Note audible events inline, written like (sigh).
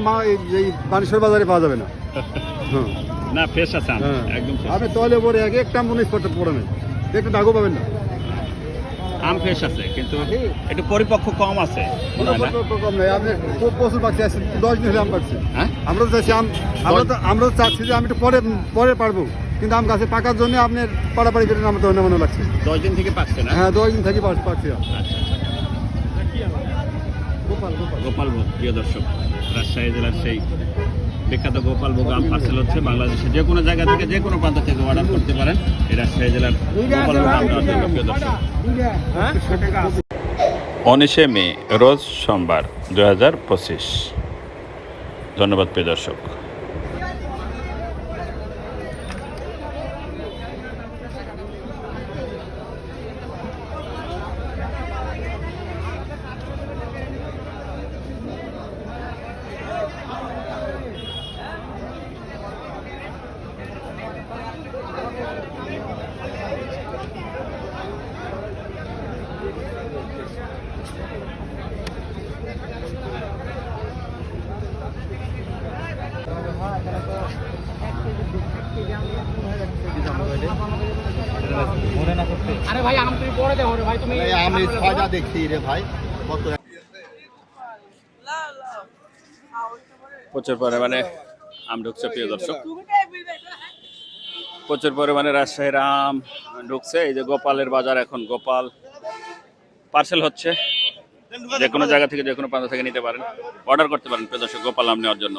মা এই- এই বানেশ্বর বাজারে পাওয়া যাবে না। (laughs) হ্যাঁ। না ফ্রেশ আছে হ্যাঁ। একদম। আপনি তলে পরে এক একটা মনে পড়ে নেই একটু দাগও পাবেন না। আম ফ্রেশ আছে কিন্তু একটু পরিপক্ক কম আছে। কম নেই। আপনি প্রচুর পাচ্ছি আছে দশ দিন হলে আম পাচ্ছি। হ্যাঁ? আমরা তো চাচ্ছি আম আমরা তো আমরা তো চাচ্ছি যে আমি একটু পরে পরে পারব। কিন্তু আম গাছে পাকার জন্য আপনার পাড়াপাড়ি করে আমার তো অন্য মনে লাগছে। দশ দিন থেকে পাকছে না হ্যাঁ দশ দিন থেকে পাচ্ছি পাচ্ছি আম। ভোগ, প্রিয় দর্শক, রাজশাহী জেলার সেই বিখ্যাত গোপালভোগ আম পার্সেল হচ্ছে বাংলাদেশের যে কোনো জায়গা থেকে যে কোনো প্রান্ত থেকে অর্ডার করতে পারেন। এই রাজশাহী জেলার গোপালভোগ আম প্রিয় দর্শক। উনিশে মে, রোজ সোমবার দু হাজার পঁচিশ। ধন্যবাদ, প্রিয় দর্শক। আমি ছয়টা দেখছি রে ভাই কত প্রচুর পরিমাণে আম ঢুকছে প্রিয় দর্শক। প্রচুর পরিমাণে রাজশাহীর আম ঢুকছে। এই যে গোপালের বাজার এখন গোপাল। পার্সেল হচ্ছে। যে কোনো জায়গা থেকে যে কোনো প্রান্ত থেকে নিতে পারেন। অর্ডার করতে পারেন প্রিয় দর্শক গোপাল নাম নেওয়ার জন্য।